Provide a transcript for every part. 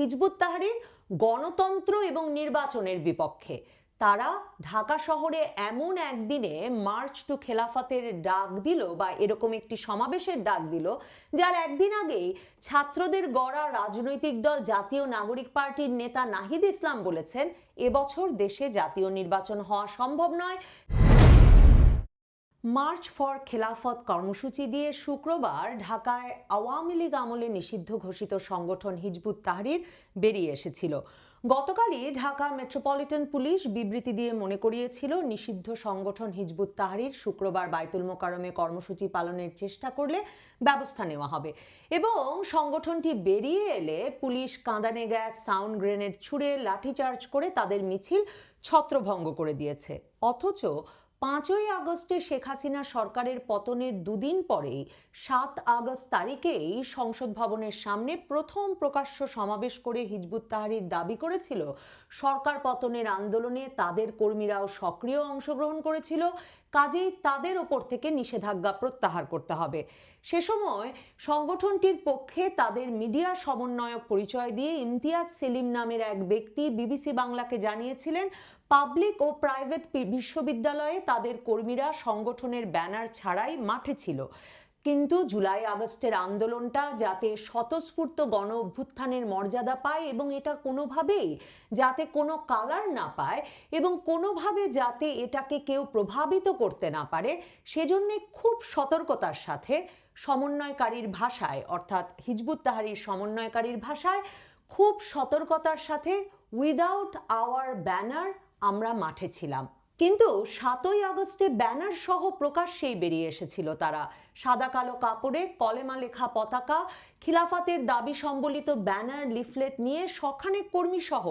Hizb ut তাহারির গণতন্ত্র এবং নির্বাচনের বিপক্ষে। তারা ঢাকা শহরে এমন একদিনে মার্চ টু খেলাফতের ডাক দিল বা এরকম একটি সমাবেশের ডাক দিল, যার একদিন আগেই ছাত্রদের গড়া রাজনৈতিক দল জাতীয় নাগরিক পার্টির নেতা নাহিদ ইসলাম বলেছেন এবছর দেশে জাতীয় নির্বাচন হওয়া সম্ভব নয়। মার্চ ফর খেলাফত কর্মসূচি দিয়ে শুক্রবার ঢাকায় আওয়ামী লীগ আমলে নিষিদ্ধ ঘোষিত সংগঠন হিজবুত তাহরির বেরিয়ে এসেছিল। গতকালই ঢাকা মেট্রোপলিটন পুলিশ বিবৃতি দিয়ে মনে করিয়েছিল, নিষিদ্ধ সংগঠন হিজবুত তাহরির শুক্রবার বাইতুল মোকারমে কর্মসূচি পালনের চেষ্টা করলে ব্যবস্থা নেওয়া হবে। এবং সংগঠনটি বেরিয়ে এলে পুলিশ কাঁদানে গ্যাস, সাউন্ড গ্রেনেড ছুড়ে লাঠিচার্জ করে তাদের মিছিল ছত্রভঙ্গ করে দিয়েছে। অথচ পাঁচই আগস্টে শেখ হাসিনা সরকারের পতনের দুদিন পরেই সাত আগস্ট তারিখেই সংসদ ভবনের সামনে প্রথম প্রকাশ্য সমাবেশ করে হিজবুত তাহারির দাবি করেছিল। সরকার পতনের আন্দোলনে তাদের কর্মীরাও সক্রিয় অংশগ্রহণ করেছিল। কাজেই তাদের ওপর থেকে নিষেধাজ্ঞা প্রত্যাহার করতে হবে। সে সময় সংগঠনটির পক্ষে তাদের মিডিয়া সমন্বয়ক পরিচয় দিয়ে ইমতিয়াজ সেলিম নামের এক ব্যক্তি বিবিসি বাংলাকে জানিয়েছিলেন, পাবলিক ও প্রাইভেট বিশ্ববিদ্যালয়ে তাদের কর্মীরা সংগঠনের ব্যানার ছাড়াই মাঠে ছিল। কিন্তু জুলাই আগস্টের আন্দোলনটা যাতে স্বতঃস্ফূর্ত গণ অভ্যুত্থানের মর্যাদা পায় এবং এটা কোনোভাবেই যাতে কোনো কালার না পায় এবং কোনোভাবে যাতে এটাকে কেউ প্রভাবিত করতে না পারে, সেজন্যে খুব সতর্কতার সাথে সমন্বয়কারীর ভাষায়, অর্থাৎ হিজবুত তাহারির সমন্বয়কারীর ভাষায় খুব সতর্কতার সাথে উইদাউট আওয়ার ব্যানার আমরা মাঠে ছিলাম। কিন্তু সাতই আগস্টে ব্যানার সহ প্রকাশ্যেই বেরিয়ে এসেছিল তারা। সাদা কালো কাপড়ে কলেমা লেখা পতাকা, খিলাফাতের দাবি সম্বলিত ব্যানার, লিফলেট নিয়ে শখানেক কর্মী সহ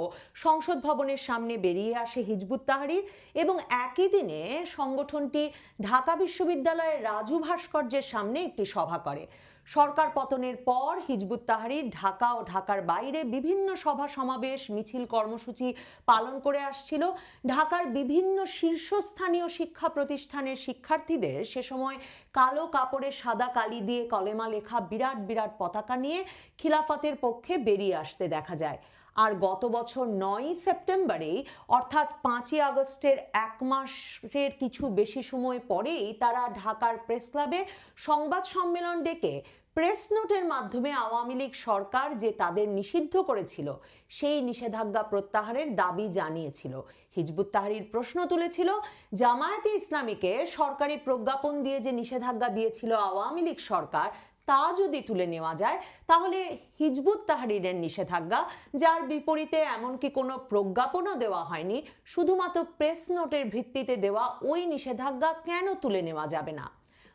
সংসদ ভবনের সামনে বেরিয়ে আসে হিজবুত তাহারির এবং একই দিনে সংগঠনটি ঢাকা বিশ্ববিদ্যালয়ের রাজু ভাস্কর্যের সামনে একটি সভা করে। সরকার পতনের পর হিজবুত তাহারির ঢাকা ও ঢাকার বাইরে বিভিন্ন সভা সমাবেশ, মিছিল, কর্মসূচি পালন করে আসছিল। ঢাকার বিভিন্ন শীর্ষস্থানীয় শিক্ষা প্রতিষ্ঠানের শিক্ষার্থীদের সে সময় কালো কাপড়ে সাদা কালি দিয়ে কলেমা লেখা বিরাট বিরাট পতাকা নিয়ে খিলাফতের পক্ষে বেরিয়ে আসতে দেখা যায়। আর গত বছর নয়ই সেপ্টেম্বরেই, অর্থাৎ পাঁচই আগস্টের এক মাসের কিছু বেশি সময় পরেই তারা ঢাকার প্রেস ক্লাবে সংবাদ সম্মেলন ডেকে প্রেস নোটের মাধ্যমে আওয়ামী লীগ সরকার যে তাদের নিষিদ্ধ করেছিল, সেই নিষেধাজ্ঞা প্রত্যাহারের দাবি জানিয়েছিল। হিজবুত তাহারির প্রশ্ন তুলেছিল, জামায়াতে ইসলামীকে সরকারি প্রজ্ঞাপন দিয়ে যে নিষেধাজ্ঞা দিয়েছিল আওয়ামী লীগ সরকার তা যদি তুলে নেওয়া যায়, তাহলে হিজবুত তাহরিরের নিষেধাজ্ঞা, যার বিপরীতে এমনকি কোনো প্রজ্ঞাপনও দেওয়া হয়নি, শুধুমাত্র প্রেস নোটের ভিত্তিতে দেওয়া ওই নিষেধাজ্ঞা কেন তুলে নেওয়া যাবে না?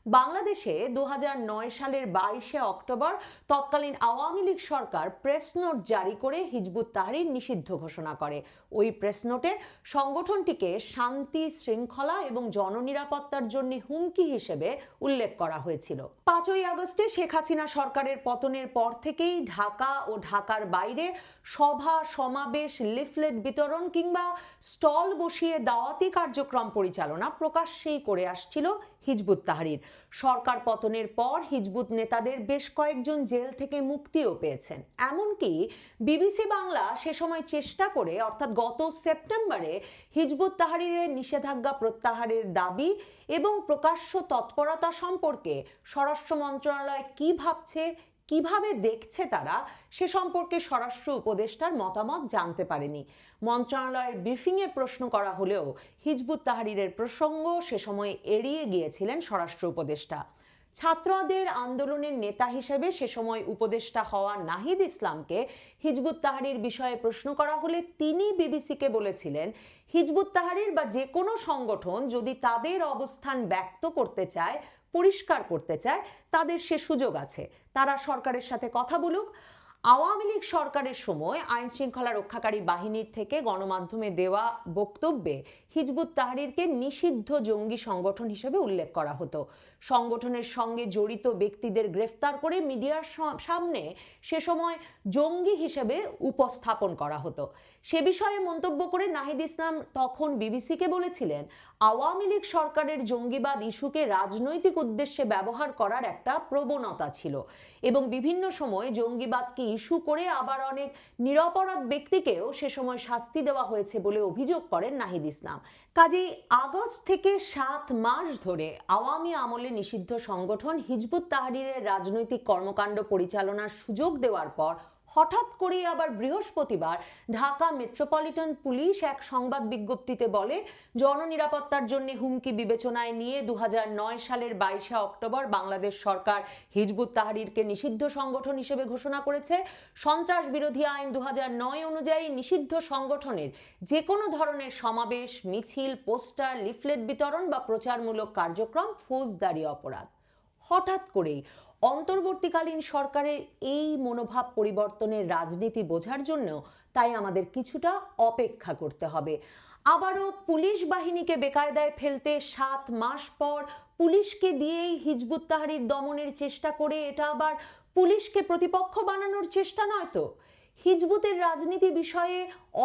বাংলাদেশে দু হাজার নয় সালের বাইশে অক্টোবর তৎকালীন আওয়ামী লীগ সরকার প্রেস নোট জারি করে হিজবুত তাহরির নিষিদ্ধ ঘোষণা করে। ওই প্রেস নোটে সংগঠনটিকে শান্তি, শৃঙ্খলা এবং জননিরাপত্তার জন্য হুমকি হিসেবে উল্লেখ করা হয়েছিল। পাঁচই আগস্টে শেখ হাসিনা সরকারের পতনের পর থেকেই ঢাকা ও ঢাকার বাইরে সভা, সমাবেশ, লিফলেট বিতরণ কিংবা স্টল বসিয়ে দাওয়াতি কার্যক্রম পরিচালনা প্রকাশ্যেই করে আসছিল হিজবুত তাহরির। সরকার পতনের পর হিজবুত নেতাদের বেশ কয়েকজন জেল থেকে মুক্তিও পেয়েছেন। এমনকি বিবিসি বাংলা সে সময় চেষ্টা করে, অর্থাৎ গত সেপ্টেম্বরে হিজবুত তাহারিরের নিষেধাজ্ঞা প্রত্যাহারের দাবি এবং প্রকাশ্য তৎপরতা সম্পর্কে স্বরাষ্ট্র মন্ত্রণালয় কি ভাবছে কীভাবে দেখছে তারা সে সম্পর্কে স্বরাষ্ট্র উপদেষ্টার মতামত জানতে পারেনি। মন্ত্রণালয়ের ব্রিফিংয়ে প্রশ্ন করা হলেও হিজবুত তাহারিরের প্রসঙ্গ সে সময় এড়িয়ে গিয়েছিলেন স্বরাষ্ট্র উপদেষ্টা। ছাত্রদের আন্দোলনের নেতা হিসেবে সে সময় উপদেষ্টা হওয়া নাহিদ ইসলামকে হিজবুত তাহারির বিষয়ে প্রশ্ন করা হলে তিনি বিবিসিকে বলেছিলেন, হিজবুত তাহারির বা যে কোনো সংগঠন যদি তাদের অবস্থান ব্যক্ত করতে চায় পরিষ্কার করতে চায় তাদের সে সুযোগ আছে। তারা সরকারের সাথে কথা বলুক আওয়ামী লীগ সরকারের সময় আইন শৃঙ্খলা রক্ষাকারী বাহিনীর থেকে গণমাধ্যমে দেওয়া বক্তব্যে হিজবুত তাহরিরকে নিষিদ্ধ জঙ্গি সংগঠন হিসেবে উল্লেখ করা হতো। সংগঠনের সঙ্গে জড়িত ব্যক্তিদের গ্রেফতার করে মিডিয়ার সামনে সে সময় জঙ্গি হিসেবে উপস্থাপন করা হতো। সে বিষয়ে মন্তব্য করে নাহিদ ইসলাম তখন বিবিসিকে বলেছিলেন, আওয়ামী লীগ সরকারের জঙ্গিবাদ ইস্যুকে রাজনৈতিক উদ্দেশ্যে ব্যবহার করার একটা প্রবণতা ছিল এবং বিভিন্ন সময় জঙ্গিবাদকে ইস্যু করে আবার অনেক নিরপরাধ ব্যক্তিকেও সে সময় শাস্তি দেওয়া হয়েছে বলে অভিযোগ করেন নাহিদ ইসলাম। কাজেই আগস্ট থেকে সাত মাস ধরে আওয়ামী আমলে নিষিদ্ধ সংগঠন হিজবুত তাহারিরের রাজনৈতিক কর্মকাণ্ড পরিচালনার সুযোগ দেওয়ার পর হঠাৎ করে আবার বৃহস্পতিবার ঢাকা মেট্রোপলিটন পুলিশ এক সংবাদ বিজ্ঞপ্তিতে বলে, জননিরাপত্তার জন্য হুমকি বিবেচনায় নিয়ে দু হাজার নয় সালের বাইশে অক্টোবর বাংলাদেশ সরকার হিজবুত তাহরিরকে নিষিদ্ধ সংগঠন হিসেবে ঘোষণা করেছে। সন্ত্রাস বিরোধী আইন দু হাজার নয় অনুযায়ী নিষিদ্ধ সংগঠনের যে কোনো ধরনের সমাবেশ, মিছিল, পোস্টার, লিফলেট বিতরণ বা প্রচারমূলক কার্যক্রম, ফৌজদারি অপরাধ। হঠাৎ করেই অন্তর্বর্তীকালীন সরকারের এই মনোভাব পরিবর্তনের রাজনীতি বোঝার জন্য তাই আমাদের কিছুটা অপেক্ষা করতে হবে। আবারও পুলিশ বাহিনীকে বেকায়দায় ফেলতে সাত মাস পর পুলিশকে দিয়েই হিজবুত তাহারির দমনের চেষ্টা করে, এটা আবার পুলিশকে প্রতিপক্ষ বানানোর চেষ্টা নয় তো? হিজবুতের রাজনীতি বিষয়ে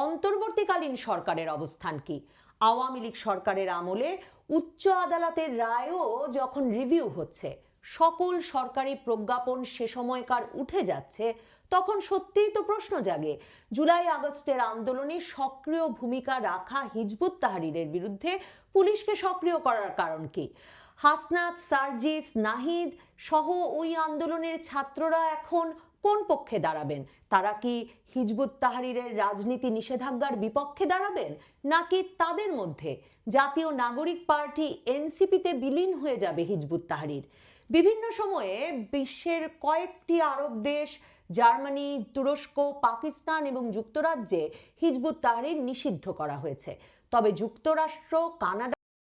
অন্তর্বর্তীকালীন সরকারের অবস্থান কি? আওয়ামী লীগ সরকারের আমলে উচ্চ আদালতের রায়ও যখন রিভিউ হচ্ছে সকল সরকারি প্রজ্ঞাপন সে সময়কার উঠে যাচ্ছে, তখন সত্যিই তো প্রশ্ন জাগে। জুলাই আগস্টের আন্দোলনে সক্রিয় ভূমিকা রাখা হিজবুত তাহারিরের বিরুদ্ধে পুলিশকে সক্রিয় করার কারণ কি? হাসনাত, সার্জিস, নাহিদ সহ ওই আন্দোলনের ছাত্ররা এখন কোন পক্ষে দাঁড়াবেন? তারা কি হিজবুত তাহরিরের রাজনীতি নিষেধাজ্ঞার বিপক্ষে দাঁড়াবেন? নাকি তাদের মধ্যে জাতীয় নাগরিক পার্টি এনসিপিতে বিলীন হয়ে যাবে হিজবুত তাহরির? বিভিন্ন সময়ে বিশ্বের কয়েকটি আরব দেশ, জার্মানি, তুরস্ক, পাকিস্তান এবং যুক্তরাজ্যে হিজবুত তাহরির নিষিদ্ধ করা হয়েছে। তবে যুক্তরাষ্ট্র, কানাডা